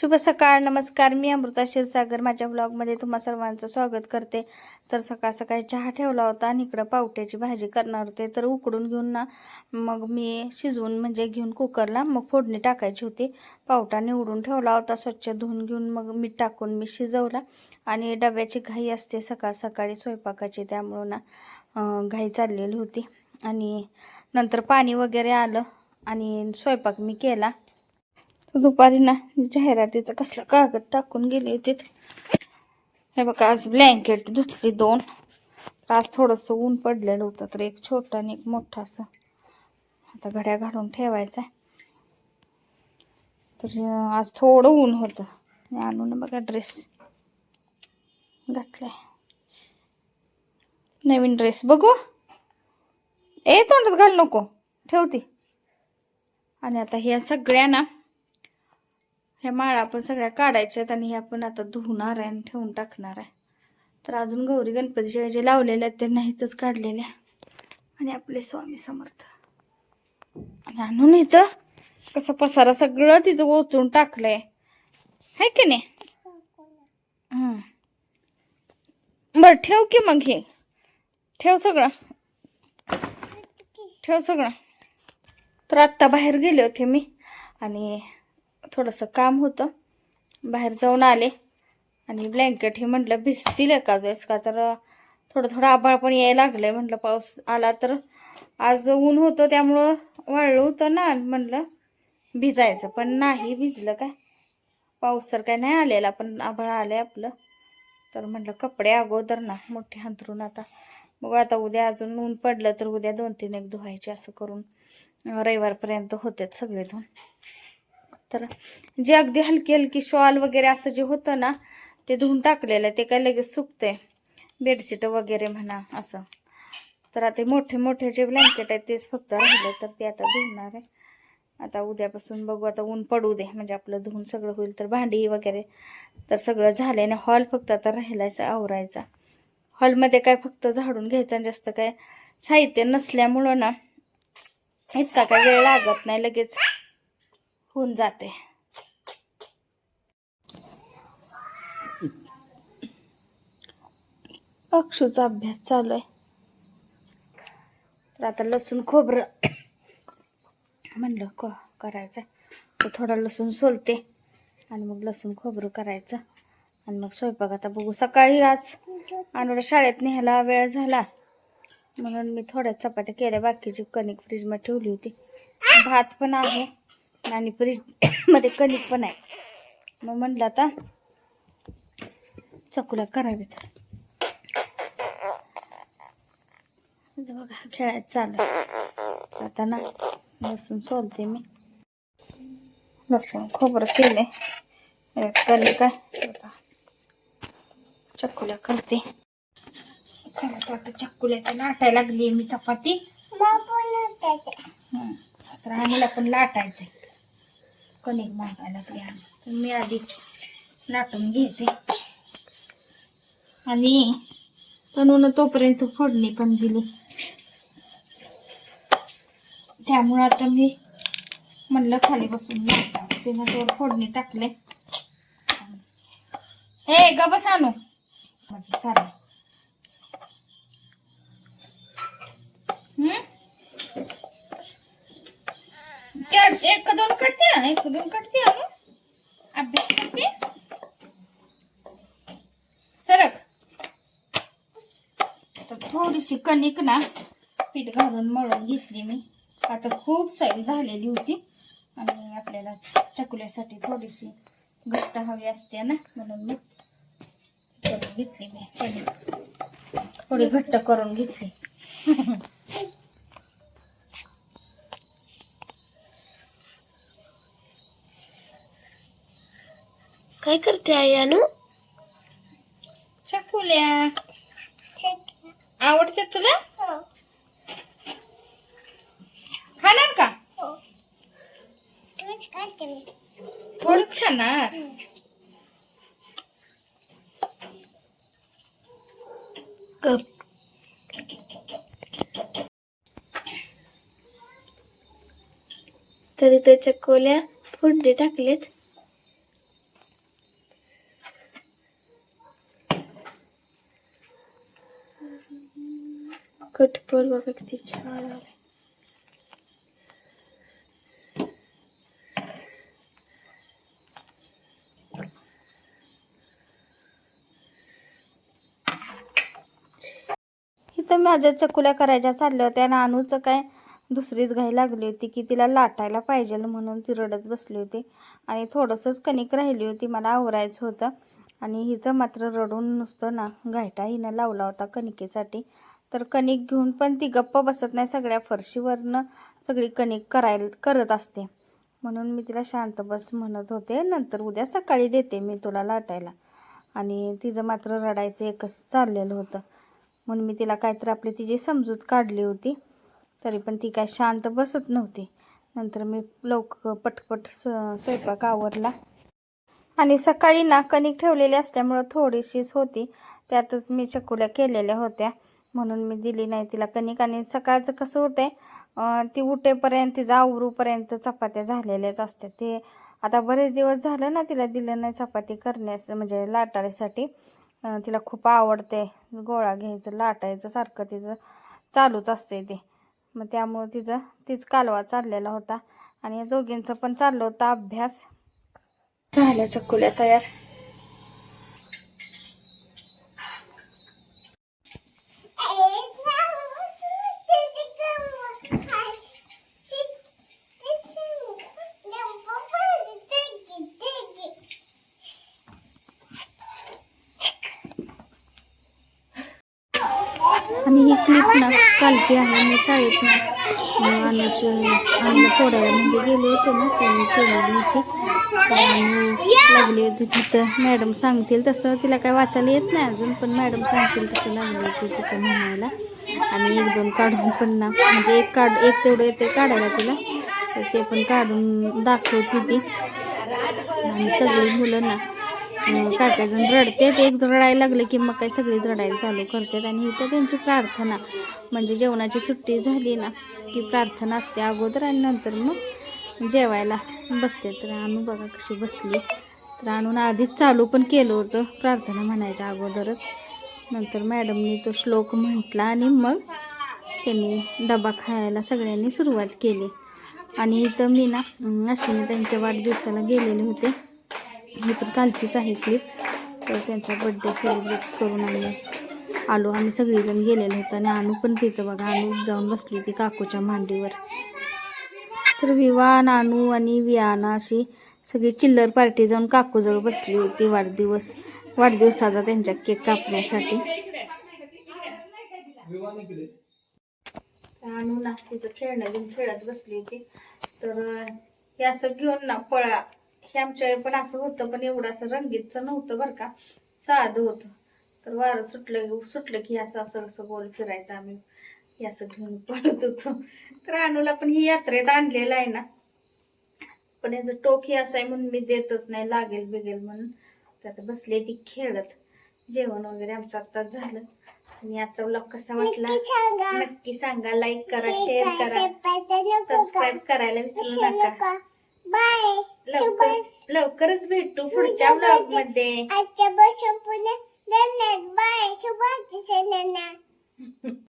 शुभ सकाळ नमस्कार. मी अमृता क्षीरसागर. माझ्या ब्लॉगमध्ये तुम्हा सर्वांचं स्वागत करते. तर सकाळ सकाळी चहा ठेवला होता आणि इकडं पावट्याची भाजी करणार होते. तर उकडून घेऊन ना मग मी शिजवून म्हणजे घेऊन कुकरला मग फोडणी टाकायची होती. पावटा निवडून ठेवला होता स्वच्छ धुवून घेऊन मग मीठ टाकून मी शिजवला. आणि डब्याची घाई असते सकाळ सकाळी स्वयंपाकाची त्यामुळं ना घाई चाललेली होती. आणि नंतर पाणी वगैरे आलं आणि स्वयंपाक मी केला. दुपारी ना जाहिरातीचं कसलं कागद टाकून गेले होते हे बघा आज ब्लँकेट धुतली दोन. तर आज थोडंसं ऊन पडलेलं होतं तर एक छोटं आणि एक मोठा असं आता घड्या घालून ठेवायचा. तर आज थोडं ऊन होतं. आणून बघा ड्रेस घातलाय. नवीन ड्रेस बघू. ए तोंडात घाल नको. ठेवती. आणि आता ह्या सगळ्या ना ह्या माळा आपण सगळ्या काढायच्या आहेत आणि ह्या आपण आता धुवणार आहे आणि ठेवून टाकणार आहे. तर अजून गौरी गणपतीच्या जे लावलेल्या आहेत ते नाहीतच काढलेल्या. आणि आपले स्वामी समर्थ. आणि आणून इथं कसं पसारा सगळं तिचं ओतून टाकलंय. है की नाही? बरं ठेव की मग हे. ठेव सगळं. ठेव सगळं. तर आत्ता बाहेर गेले होते मी. आणि थोडंसं काम होतं. बाहेर जाऊन आले. आणि ब्लँकेट हे म्हटलं भिजतील एका वेळेस का तर थोडं थोडं आभाळ पण यायला लागलंय म्हटलं. पाऊस आला तर आज ऊन होतं त्यामुळं वाळलं होतं ना म्हटलं. भिजायचं पण नाही भिजलं काय? पाऊस तर काय नाही आलेला पण आभाळ आलंय आपलं. तर म्हटलं कपडे अगोदर ना मोठे अंतरून आता. मग आता उद्या अजून ऊन पडलं तर उद्या दोन तीन एक धुवायचे असं करून रविवारपर्यंत होतेच सगळे धुवून. तर जे अगदी हलकी हलकी शॉल वगैरे असं जे होतं ना ते धुवून टाकलेलं आहे ते काय लगेच सुकते बेडशीट वगैरे म्हणा असं. तर आता मोठे मोठे जे ब्लँकेट आहेत तेच फक्त राहिले तर ते आता धुवणार आहे. आता उद्यापासून बघू आता ऊन पडू दे म्हणजे आपलं धुवून सगळं होईल तर भांडी वगैरे. तर सगळं झालंय ना हॉल फक्त आता राहिलायचा आवरायचा. हॉलमध्ये काय फक्त झाडून घ्यायचं आणि जास्त काय साहित्य नसल्यामुळं ना इतका काय वेळ लागत नाही लगेच. होऊन जाते. अक्षूचा अभ्यास चालू आहे. तर आता लसूण खोबरं म्हणलं क करायचं. तर लसूण सोलते आणि मग लसूण खोबरं करायचं. आणि मग स्वयंपाक आता बघू. सकाळी आज अनुला शाळेत न्यायला वेळ झाला. म्हणून मी थोड्या चपात्या केल्या. बाकीची कणिक फ्रीजमध्ये ठेवली होती. भात पण आहे. आणि फ्रीजमध्ये कणिक पण आहे. मग म्हणलं आता चकुल्या करावेत बघा खेळायचं चालू आता ना लसूण सोलते मी. लसूण खोबरं केले कणिक काय आता चकुल्या करते. चला तर आता चकुल्याचं लाटायला लागली मी चपाती. तर आम्हाला पण लाटायचंय. कणिक मागायला लागली आम्ही मी आधी लाटून घेते. आणि तणून तोपर्यंत फोडणी पण दिली. त्यामुळं आता मी म्हणलं खाली बसून लाटावं. तिनं तेवढं फोडणी टाकले हे ग बस आणू चालेल. एक दोन करते ना, एक दोन करते आणू अभ्यास करते. सरक. तर थोडीशी कणिक ना पीठ घालून मळून घेतली मी. आता खूप सारी झालेली होती. आणि आपल्याला चकुल्यासाठी थोडीशी घट्ट हवी असते ना म्हणून मी करून घेतली मी. कणिक थोडी घट्ट करून घेतली. काय करते आई अनु? चकुल्या. आवडते तुला? खाणार का? थोडंच खाणार? गप. तरी त्या चकोल्या फोडणी टाकलेत. कटपर बघा किती छान आले इथं माझ्या चकुल्या करायच्या चालल्या होत्या आणि अनुचं काय दुसरीच घाई लागली होती की तिला लाटायला पाहिजे म्हणून ती रडत बसली होती. आणि थोडंसंच कणिक राहिली होती मला आवरायचं होतं. आणि हिचं मात्र रडून नुसतं ना घायटा हिनं लावला होता कणिकेसाठी. तर कणिक घेऊन पण ती गप्प बसत नाही सगळ्या फरशीवरनं सगळी कणिक करायला करत असते. म्हणून मी तिला शांत बस म्हणत होते नंतर उद्या सकाळी देते मी तुला लाटायला. आणि तिचं मात्र रडायचं एकच चाललेलं होतं. म्हणून मी तिला काहीतरी आपली तिची समजूत काढली होती. तरी पण ती काय शांत बसत नव्हती. नंतर मी लवकर पटपट स स्वयंपाक आवरला. आणि सकाळी ना कणिक ठेवलेली असल्यामुळं थोडीशीच होती. त्यातच मी चकुल्या केलेल्या होत्या. म्हणून मी दिली नाही तिला. कणिक आणि सकाळचं कसं होतंय ती उठेपर्यंत तिचं आवरूपर्यंत चपात्या झालेल्याच असतात. ते आता बरेच दिवस झालं ना तिला दिलं नाही चपाती करण्यास म्हणजे लाटायसाठी. तिला खूप आवडते गोळा घ्यायचं लाटायचं सारखं तिचं चालूच असते ते. मग त्यामुळं तिचं तीच कालवा चाललेला होता. आणि दोघींचं पण चाललं होतं अभ्यास. झालं चकुल्या तयार. आणि ही क्लिप ना कालची आहे मी शाळेत ना अनुच सोडायला म्हणजे गेले होते ना त्यांनी केलेली होती. लागली होती तिथं. मॅडम सांगतील तसं तिला काय वाचायला येत नाही अजून पण मॅडम सांगतील तसं लागली होती तिथं म्हणायला. आणि एक दोन काढून पण ना म्हणजे एक काढ एक तेवढं येते काढायला तिला. तर ते पण काढून दाखवते ती आणि सगळी मुलं ना काय काय जण रडतात. एक रडायला लागले की मग काय सगळी रडायला चालू करतात. आणि इथं त्यांची प्रार्थना म्हणजे जेवणाची सुट्टी झाली ना की प्रार्थना असते अगोदर आणि नंतर मग जेवायला बसते तर आणू बघा कशी बसली. तर आणून आधीच चालू पण केलं होतं प्रार्थना म्हणायच्या अगोदरच. नंतर मॅडमनी तो श्लोक म्हटला आणि मग त्यांनी डबा खायला सगळ्यांनी सुरुवात केली. आणि इथं मी ना अशी त्यांच्या वाढदिवसाला गेलेले होते. ही पण कालचीच आहे क्लिप तर त्यांचा बड्डे सेलिब्रेट करून आम्ही आलो. आम्ही सगळीजण गेलेलो होतो आणि आणू पण तिथं बघा. आणू जाऊन बसली होती काकूच्या मांडीवर. तर विवान आणू आणि वियाना अशी सगळी चिल्लर पार्टी जाऊन काकूजवळ बसली होती वाढदिवस. वाढदिवसाचा त्यांच्या केक कापण्यासाठी. आणू ना तिचं खेळणं घेऊन खेळत बसली होती. तर हे असं घेऊन ना पळा. हे आमच्या वेळी पण असं होतं पण एवढं असं रंगीतचं नव्हतं बरं का. साधं होतं. तर वारं सुटलं सुटलं की असं असं असं गोल फिरायचं आम्ही. हे असं घेऊन पळत होतो. तर अनुला पण ही यात्रेत आणलेलं आहे ना. पण याचं टोक हे असं आहे म्हणून मी देतच नाही लागेल बिगेल म्हणून. त्यात बसले ती खेळत. जेवण वगैरे आमचं आत्ताच झालं. आणि आजचा ब्लॉग कसा वाटला? नक्की सांगा. लाईक करा शेअर करा. सबस्क्राईब करायला विसरू नका. बाय. लवकर लवकरच भेटू पुढच्या ब्लॉगमध्ये आजच्या बसून पुन्हा धन्यवाद. बाय. शुभाची